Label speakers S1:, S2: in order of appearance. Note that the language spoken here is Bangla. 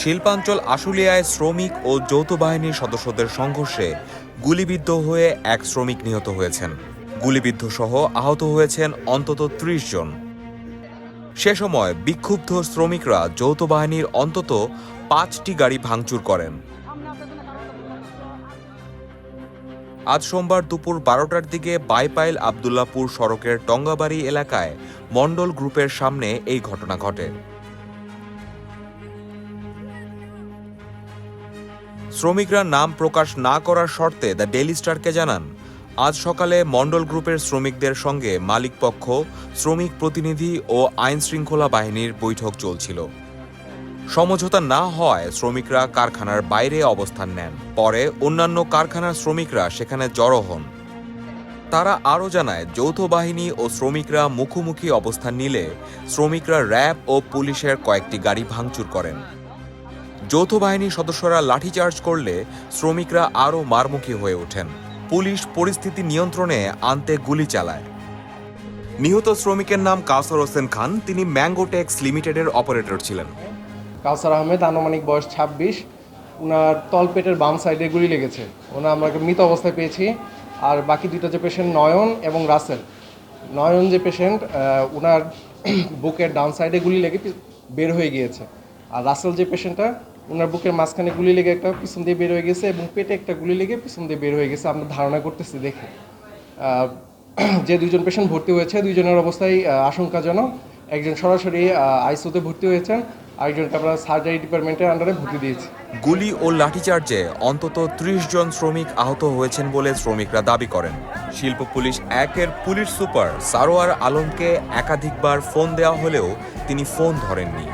S1: শিল্পাঞ্চল আশুলিয়ায় শ্রমিক ও যৌথ বাহিনীর সদস্যদের সংঘর্ষে গুলিবিদ্ধ হয়ে এক শ্রমিক নিহত হয়েছেন। গুলিবিদ্ধ সহ আহত হয়েছেন অন্তত ত্রিশ জন। সে সময় বিক্ষুব্ধ শ্রমিকরা যৌথ বাহিনীর অন্তত পাঁচটি গাড়ি ভাঙচুর করেন। আজ সোমবার দুপুর বারোটার দিকে বাইপাইল আবদুল্লাপুর সড়কের টঙ্গাবাড়ি এলাকায় মণ্ডল গ্রুপের সামনে এই ঘটনা ঘটে। শ্রমিকরা নাম প্রকাশ না করার শর্তে দ্য ডেলি স্টারকে জানান। আজ সকালে মণ্ডল গ্রুপের শ্রমিকদের সঙ্গে মালিকপক্ষ, শ্রমিক প্রতিনিধি ও আইন শৃঙ্খলা বাহিনীর বৈঠক চলছিল। সমঝোতা না হওয়ায় শ্রমিকরা কারখানার বাইরে অবস্থান নেন। পরে অন্যান্য কারখানার শ্রমিকরা সেখানে জড়ো হন। তারা আরও জানায়, যৌথ বাহিনী ও শ্রমিকরা মুখোমুখি অবস্থান নিলে শ্রমিকরা র্যাব ও পুলিশের কয়েকটি গাড়ি ভাঙচুর করেন। যৌথ বাহিনীর সদস্যরা লাঠিচার্জ করলে শ্রমিকরা আরও মারমুখী হয়ে ওঠেন। পুলিশ পরিস্থিতি নিয়ন্ত্রণে আনতে গুলি চালায়। নিহত শ্রমিকের নাম কাসর হোসেন খান, তিনি ম্যাঙ্গোটেক্স লিমিটেডের অপারেটর ছিলেন।
S2: কাউসার আহমেদ, আনুমানিক বয়স ছাব্বিশ। ওনার তলপেটের বাম সাইডে গুলি লেগেছে। ওনার আমরা মৃত অবস্থায় পেয়েছি। আর বাকি দুটো যে পেশেন্ট নয়ন এবং রাসেল। নয়ন যে পেশেন্ট ওনার বুকের ডান সাইডে গুলি লেগে বের হয়ে গিয়েছে। আর রাসেল যে পেশেন্টটা ওনার বুকের মাঝখানে গুলি লেগে একটা পিছন দিয়ে বের হয়ে গেছে এবং পেটে একটা গুলি লেগে পিছন দিয়ে বের হয়ে গেছে। আমরা ধারণা করতেছি, দেখে। যে দুজন পেশেন্ট ভর্তি হয়েছে, দুইজনের অবস্থায় আশঙ্কাজনক। একজন সরাসরি আইসিউতে ভর্তি হয়েছেন, আরেকজনকে আমরা সার্জারি ডিপার্টমেন্টের আন্ডারে ভর্তি দিয়েছি।
S1: গুলি ও লাঠিচার্জে অন্তত ত্রিশ জন শ্রমিক আহত হয়েছেন বলে শ্রমিকরা দাবি করেন। শিল্প পুলিশ একের পুলিশ সুপার সারোয়ার আলমকে একাধিকবার ফোন দেওয়া হলেও তিনি ফোন ধরেননি।